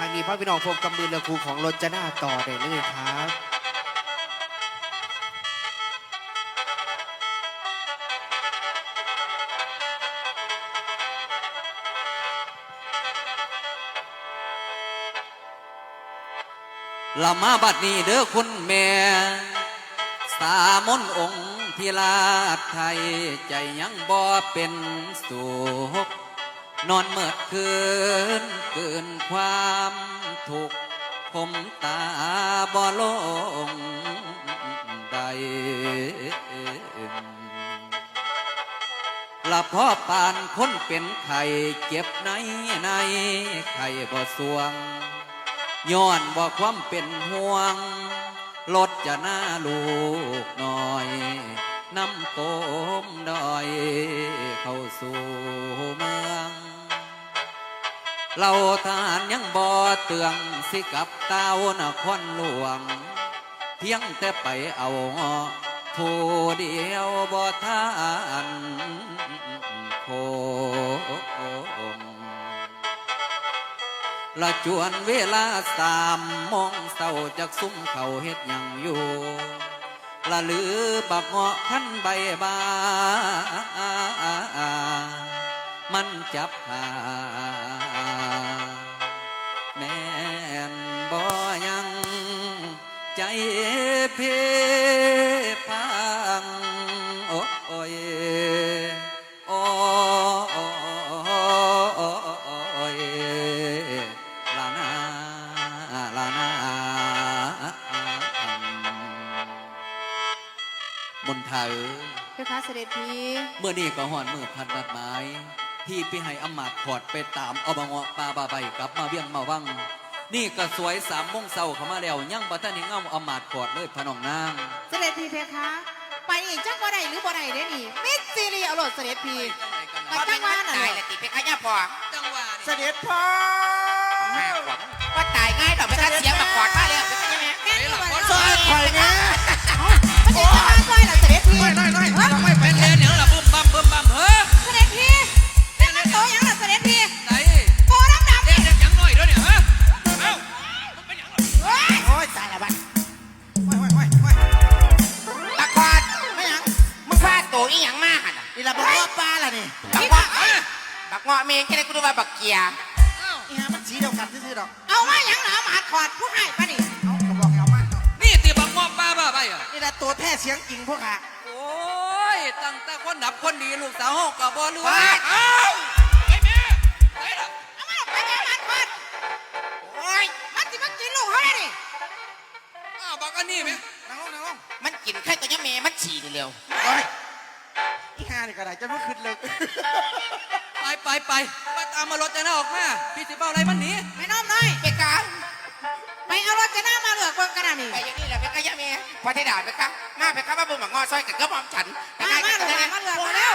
ฉากนี้พระพี่น้องพบกับมือเรือครูของรจนาต่อได้เลยครับละมาบัดนี้เด้อคุณแม่ สามนองค์พิลาไทย ใจยังบ่เป็นสุข นอนเมื่อคืนเกินความทุกข์ผมตาบ่ลงใดละพ่อปานคนเป็นไข่เจ็บในในไข่บ่สวง ย้อนบ่ความเป็นห่วงลดจะหน้าลูกหน่อยน้ำโกมดอยเข้าสู่เมือง เราทหารยังบ่เตืองสิกับเต้านครหลวง เพียงแต่ไปเอาผู้เดียวบ่ทานโคงละจวนเวลาสามโมองเศร้าจากซุ้มเขาเฮ็ดยังอยู่ละลือบักเงาะพันใบบา มันจับขา เพพังโอ้ยโอ้ยลานาลานาบนเถาเพคะเสด็จพี่เมื่อนี้ก็หอนมือพันนัดหมายที่ไปให้อำมาตย์ขอดไปตามเอาบงเงาะปลาบาใบกลับมาเวียงมาวัง นี่ก็สวยสามโมงเศร้าเข้ามาแล้วยังบัทันได้เงาอำมาตย์ขอดเลยพะน้องนางเสด็จพี่เพคะ ไปอีกจักบ่ได้หรือบ่ได้เด้นี่มิดซีรีเอาโลดเสด็จพี่ไปจังหวะน่ะตายละติเพคะย่าพอจังหวะเสด็จพ่อว่าตายง่ายดอกเพคะเสียงมาขอดมาแล้วเพคะย่าแม่แม่นี่บ่ซอยข่อยนะมันจะมาซอยล่ะเสด็จพี่น้อยน้อยน้อยเราไม่ไปเป็นเล่นอย่างละบึ้มบั้มบึ้มบั้มเฮ้อเสด็จพี่เล่นมันโตหยังล่ะเสด็จพี่ บักเงาะเมงแค่ได้กูดูว่าบักเกียร์อีหามันสีเดียวกันซื่อๆดอกเอามาหยังหนาหมาดขอดผู้ให้ปะนี่เอาก็บอกให้เอามาเนาะนี่ตีบังงอกป้าบ้าไปอะนี่แหละตัวแท้เสียงจริงพวกข้าโอ้ยตั้งแต่คนดับคนดีลูกสาวห้องกับบ่เลือฟาดเอ้าไอ้แม่ไอ้ล่ะเอามาไปแม่หมาดขอดโอ้ยมันสิมากินลูกเขาได้นี่อ้าวบักอันนี้ไหมนั่งลงนั่งลงมันกินแค่ตัวย่าแม่มันฉี่เร็วโอ้ยอีหานี่ก็ได้จะไม่ขึ้นเลย ไปไปไปไปตามมารถจะน่าออกมา พี่สิเป้าอะไรมันหนีไม่น้อมน้อยเพคะไปเอารถจะหน้ามาเลือกเบิ่งกันนะนี่ไปอย่างนี้แหละเพคะย่าแม่พอได้ด่าเพคะมาเพคะมาบุญบักเงาะซอยกับกระบอกฉันมามาลูกหลานมาเลือกมาแล้ว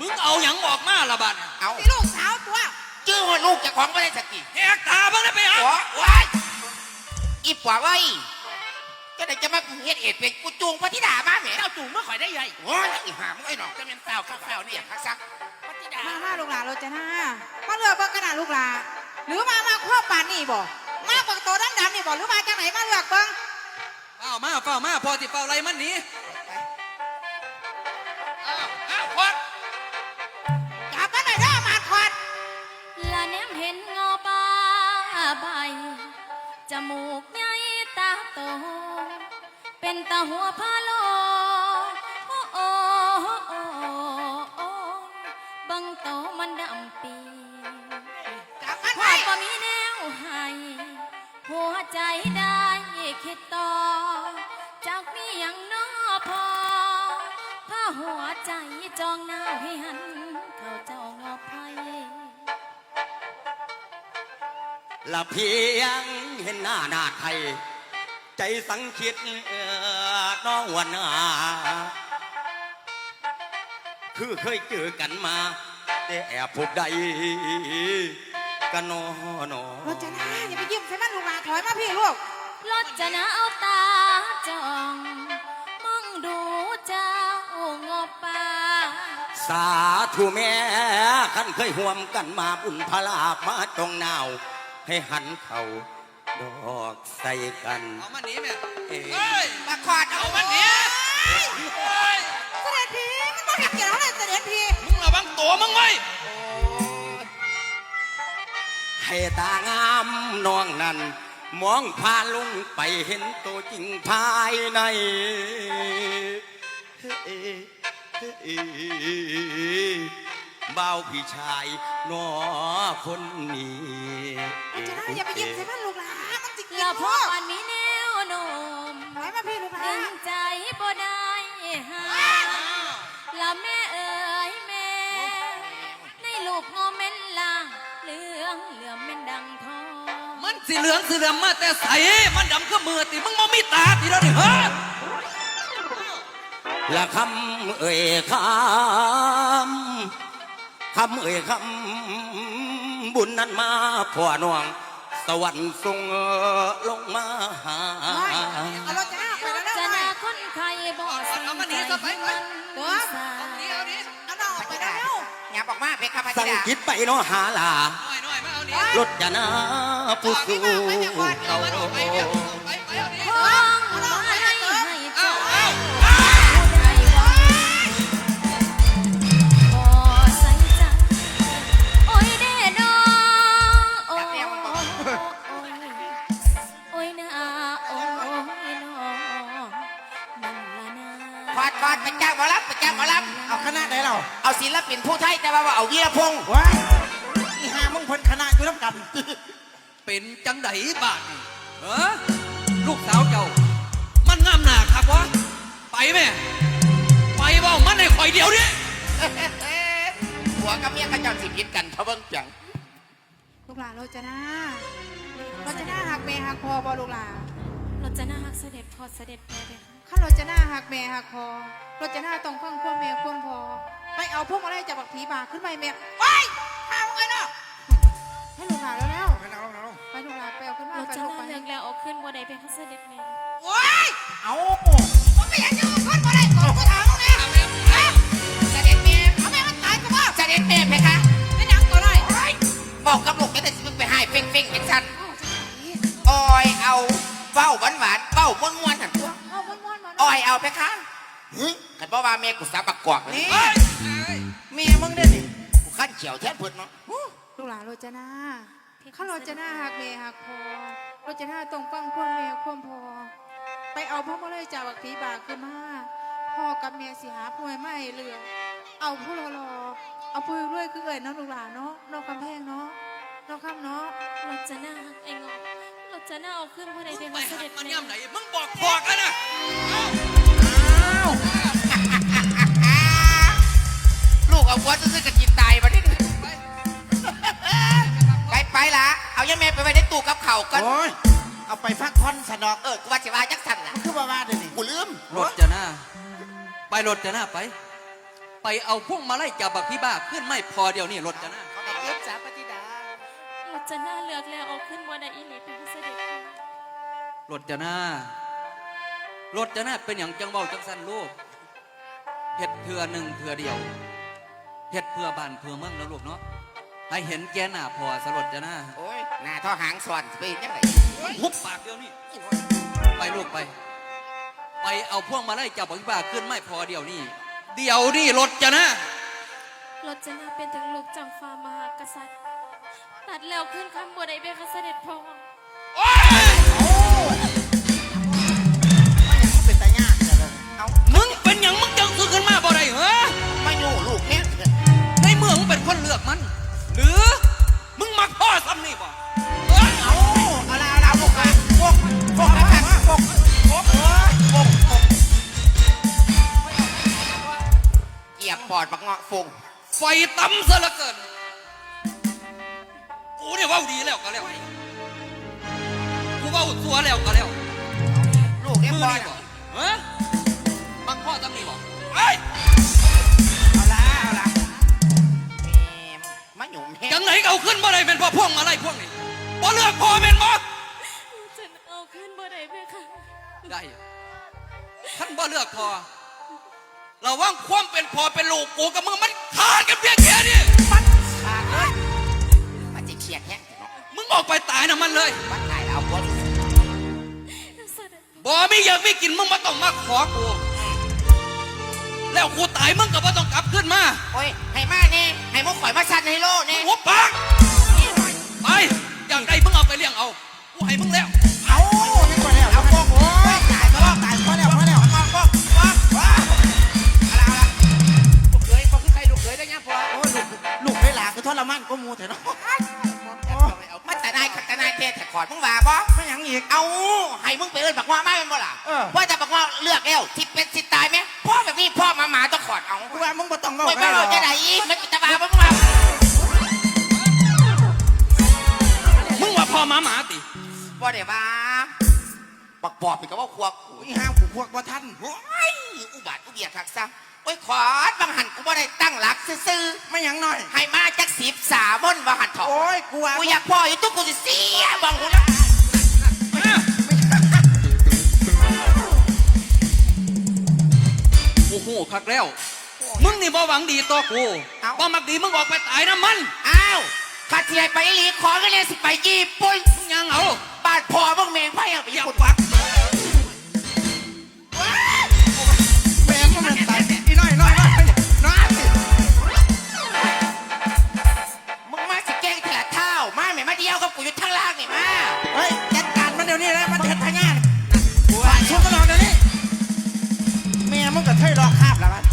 มึงเอาหยังออกมาละบัดเอาสิลูกสาวตัวชื่อหัวลูกเจะของไม่ได้สติแหกตาบ้างได้ไปอะหัวว้ายอีปัวไว้ยก็ได้จะมาเฮ็ดเอ็ดเป็นกูจูงพระธิดามาแหมเจ้าจูงเมื่อข่อยได้ใหญ่โอ้ยอีหามึงไอ้หนอกจะเป็นเต่าข้าวเต่านี่เนี่ยพักซักพระธิดา มามาลูกหลานรถจะหน้ามาเลือกเบิ่งกันนะลูกหลานหรือมามาครอบปานนี่บ่มาเบิ่งโตดำดำๆนี่บ่หรือมาจากไหนมาเลือกเบิ่งเฝ้ามาเฝ้ามาพอสิเฝ้าอะไรมันหนีอ้าวอ้าวคนจับมันหน่อยเด้อมาดคอดละแนมเห็นงอป้าใบจมูกใหญ่ตาโต เป็นตาหัวพาโล โตมันดำปีจับมันพไว้อดบ่มีแนวให้หัวใจได้คิดต่อจากมีอย่างน้อพอพาหัวใจจองหน้าให้หัน เข้าเจ้างอภัยละเพียงเห็นหน้าหน้าไทย ใจสังคิดเอ่อน้องวันนาคือเคยเจอกันมา แต่แอบพบใดกันนอนอรถจะหน้าอย่าไปยิ้มใส่มันลูกหลานถอยมาพี่ลูกรถจะนาเอาตาจ้องมองดูเจ้างอป่าสาธุแม่ขันเคยห่วมกันมาบุญพลาบมาจองนาว ให้หันเข่าดอกใส่กันเอามาหนีแม่เอ้ยเฮ้ยมาขอดเอาเอามัมันนหนีเฮ้ยเสด็จพีมันบ่เห็นเกี่ยวเลยเสด็จพีมึงระวัง ตัวมึงไว้ให้ตางามน้องนั้น มองพาลุงไปเห็นตัวจริงภายในเบาพี่ชายนอคนนี้จะได้อย่าไปยิ้มใส่มันลูกหลามันจิกละละพพ่ออมันมีแนวโน้มถอยมาพี่ลูกหลาดึงใจบ่ได้หาละแม่เอ๋ ยแม่ในลูกงอเม่นลางเหลืองเหลือมเม่นดังทอง มันสีเหลืองสีเหลืองมาแต่ใส มันดำก็มือติมึงมมีตาติแล้วนี่เฮ้ยละคำเอ่ยคำคำเอ่ยคำบุญนั้นมาพ่อน้อง สวรรค์ทรงลงมาหา เอารถจ้าไปแล้วจะนะนาคนไข้บ่สนใจมันเด้อสาเอาหนีเอาห นีเอาน้องออกไปแล้วอย่าบอกมาเพคะพระสั่ธิงดาคิดไปเนาะหาลา หน่อยหน่อยมาเอาหนีรถจะนาผู้สู่เอาเขา ดขอดไปจ้างหมอลำไปจ้างหมอลเอาคณะไหนเราำเอาศิลปินผู้ไทยแต่ว่าว่าเอาวีรพงษ์ว้ายอีหามึงเพิ่นคณะอยู่น้ำกันเป็นจังไดบาทนี่เออลูกสาวเจ้า มันงามหนาครับวะไปแม่ไปเว่ามันในข่อยเดียวนี่ผัวกับเมียก็เจ้าสิพิษกันเพราะเบิ่งเปียงลูกหลาเราจะหน้าเราจะหน้าหักแม่หักคอบ่ลูกหลาเราจะน่ารักเสด็จพอเสด็จแม่เลยค่ะ ข้าเราจะหน้าหักแม่หักคอเราจะหน้าต้องฟังพ่อแม่ควมพอไปเอาพวกอะไรจากบักผีบาขึ้นไปแม่ไปพามึงไปเนาะให้ลูกหลาแล้วแล้วไปเอาเอาไปลูกหลาไปเอาขึ้นมาเราจะลูกน่าเลือกแล้วเอาขึ้นบ่ได้เป็นพระเสด็จแม่โอ้ยเอามึงไม่อยากจะเอาขึ้นมาได้ก่อนกูถามมึงนะเอ้ยเสด็จเมียเอาแม่มันตายกูว่าเสด็จแม่เพคะไม่ยังตัวได้บอกกับลูกจะได้สิมึงไปให้เฟ้งเฟ้งเป็นฉันอ้อยเอาเบ้าหวานหวานเบ้าม้วนม้วนหัน อาม้วนๆมาอเนาะอยเอาเพคะหึขันบอกว่าแม่กูสาบักกวากนี่เฮ้ยเมียมึงได้นี่กูขั้นเขียวแทนเพิ่นเนาะลูกหลาเราจะหน้าข้าเราจะหน้าหักแม่หักคอเราจะหน้าต้องฟังพ่อแม่ควมพอ ไปเอาพวกมาเลยจากบักผีบาขึ้นมาพ่อกับเมียสิหาผู้ให้ไม่เหลือ เอาผู้รอรอเอาผู้รวยคือเอ่ยเน้องลูกหลานเนาะน้องกำแพงเนาะน้องคำเนาะเราจะน่ารักไอ้งอ เราจะน่าเอาขึ้นบ่ได้เป็นพไประเสหัด็กจมันแม่ย่ำไหนมึงบอกพอกันนะลูกเอาหัวซื้อๆกับกินตายมาดิไปไปละเอายังแม่ไปไว้ในตู้กับเข่าวกันโอ้ยเอาไปพักผ่อนสนอกเออกูว่าสิว่าจักสั่นล่ะคือว่าว่าเดี๋ยวนี้กูลืมรถจะหน้าไปรถจะหน้าไป ไปเอาพวกมาไล่จับบักพี่บ้าขึ้นไม่พอเดียวนี่รถจะหน้า จะน่าเลือกแล้วเอาขึ้นบ่ได้อีหลีเป็นพระเสด็จแม่รถจะหน้ารถจะหน้าเป็นอย่างจังเบาจังสันลูกเห็ดเพื่อหนึ่งเพื่อเดียวเห็ดเพื่อบ้านเพื่อเมืองแล้วลูกเนาะให้เห็นแกหน้าพอสรถจะหน้าโอ้ยหน้าท่อหางสวนไปเห็นยังไงหุบปากเดียวนี่ไปลูกไป ไปเอาพวกมาไล่จับบักพี่บ้าขึ้นไม่พอเดียวนี่เดียวนี่รถจะหน้าเราจะน่าเป็นถึงลูกจังฟ้ามหากษัตริย์ ตัดแล้วขึ้นคำบ่ได้เป็นพระเสด็จพ่อไม่อยากให้เป็นตายากจังเลยเอามึงเป็นอย่างมึงจังซื้อขึ้นมาบ่ได้เหรอมาอยู่ลูกเนี่ยในเมืองมึงเป็นคนเลือกมัน หรือมึงมักพ่อซ้ำนี่บ่เอ้ยเอาเอาละเอาละพวกมาพวกพวกนะครับพวกพวกพวกพวกพวกเหยียบปอดบักเงาะฟงไฟต่ำซะเหลือเกิน กูเนี่ยเว่าดีแล้วก็แล้ว กูเว่าตัวแล้วก็แล้วลูกเนี่ยมือปอดนี่บ่เฮ้มักพ่อซ้ำนี่บ่เฮ้ยเอาละเอาละแม่มมาหยุ่มแห้จังงไหนก็เอาขึ้นบ่ได้เป็นเพ่อพ่วงมาไล่พวกนี้บ่เลือกพ่อเป็นบ่จะเอาขึ้นบ่ได้เพคะได้ท่านบ่เลือกพ่อระวังความเป็นพ่อเป็นลูกกูกับมึงมันขาดกันเพียงแค่นี้ขาดเลยมันจะเขียดแห้งเนา ออกไปตายนะมันเลยบ้านตายแล้วผัวเสด็จบ่มีอยากมีกินมึงมาต้องมาขอกูแล้วกูตายมึงก็บ่ต้องกลับขึ้นมาโอ้ยให้มาเนี่ยให้มุกข่อยมาชันในโลกเนี่ยหัวปากไปอยากได้มึงเอาไปเลี้ยงเอากูให้มึงแล้วเอาไม่กว่าแล้วเอาพวกโอ้ยตายก็ตายพอแล้วพอแล้วมองก็ว้าวว้าวอะไรอะไรลูกเขยเขาคือใครลูกเขยได้ยังพอโอ้ยลูกลูกได้หลาคือทรมานก็มูแต่เนาะมาแต่นายขัดแต่แต่ขอดมึงว่าบ่ไม่หยังอีก เอาให้มึงไปเอิ้นบักว่ามาเป็นบ่ล่ะเออ ว่าแต่บักว่าเลือกแล้วที่เป็นสิตายไหมพ่อแบบนี้พ่อมาหมาต้องขอดเอากูว่ามึงบ่ต้องเว้าไม่กับ้านหรเราจะไหนมันจะบ้ามึงมามึงว่าพ่อหมาหมาติ บ่ได้บ้าบักปอบนี่ก็ว่าควกอุ้ยห้ามกูพวกบ่ทันโอ้ยอุบาทอุเบียดคักซะโอ้ยขอดบางหันกูบ่ได้ตั้งหลักซื่อไม่หยังหน่อยๆให้มาจักสิบสามมนบางหัน เถอะโอ้ยกูว่ากูอยากพ่ออยู่ตุ๊กกูสิเสียบางหูนะโอ้โหคักแล้ว มึงนี่บ่หวังดีต่อกูบ่มักดีมึงออกไปตายนะมัน อ้าวข้าที่ให้ไปอีหลีขอก็เลยสิไปญี่ปุ่นมึงยังเอาบ้านพ่อมึงเมงพ่อยังไปอญี่ย่าปุ่น มาเดียวกับกูอยู่ทางล่างนี่มาเฮ้ยจัดการมันเดี๋ยวนี้เลยมันเห็นพญานฝากชุดตลอดเดี๋ยวนี้แม่มึงก็เคยรอคาบแล้วมัน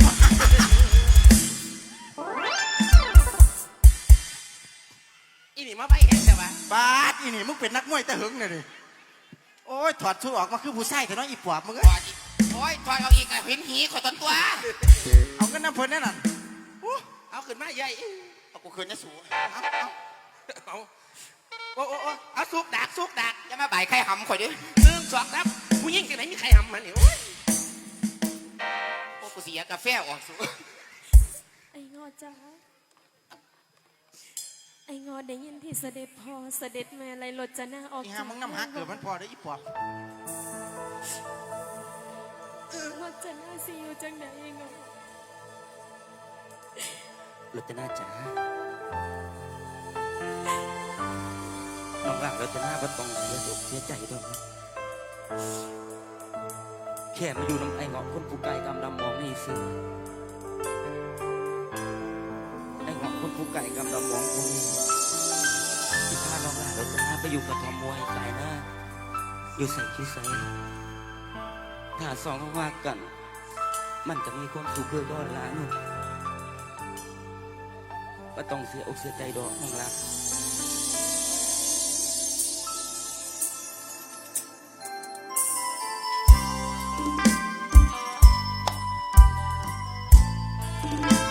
อีนี่มาไปเห็นแต่ว่าบาดอีนี่มึงเป็นนักมวยแต่หึงเลยดิโอ้ยถอดชุดออกมาคือผู้ชายแต่น้อยอีปอบมึงถเอ้อยดอีกโอ้ยถอยเอาอีกอะเห็นหีขอตนตัว เอากันน้ำเพิ่นแน่นอนเอาขึ้นมาใหญ่เอากูขึ้นนะสูเอาเอา โอ้โอ้โอ้เอาซุกดักซุกดักอย่ามาใบใครหำข่อยดิหนึ่งสองครับผู้หญิงที่ไหนมีใครทำมันนี่โอ้ยโอ้กูเสียกาแฟออกสูไอ้งอจ้าไอ้งอได้ยินที่เสด็จพ่อเสด็จแม่ไรรถจะหน้าออกอีหามึงน้ำหักเกิดมันพอได้ออีปอบรถจะหน้าสิอยู่จังไหนไอ้งอ รจนาจ๋า น้องรักราจะหน้าบ่ต้องเสียอกเสียใจดอกนะแค่มาอยู่น้ำไอ้เงาะคนผู้ไกลกำดำมองนี่สิไอ้เงาะคนผู้ไกลกำดำมองคนนี้ที่พาน้องรักราจะหน้าไปอยู่กับทอมมวยสายน้าอยู่ใส่คิดใส่ถ้าสองเขาว่ากัน มันจะมีความสุขเพื่อก้อนล้านงก็ต้องเสียอกเสียใจดอกน้องรัก ร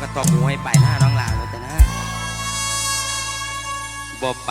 ก็ตอกหวยไปหน้าน้องลาวเลยแต่นะบ่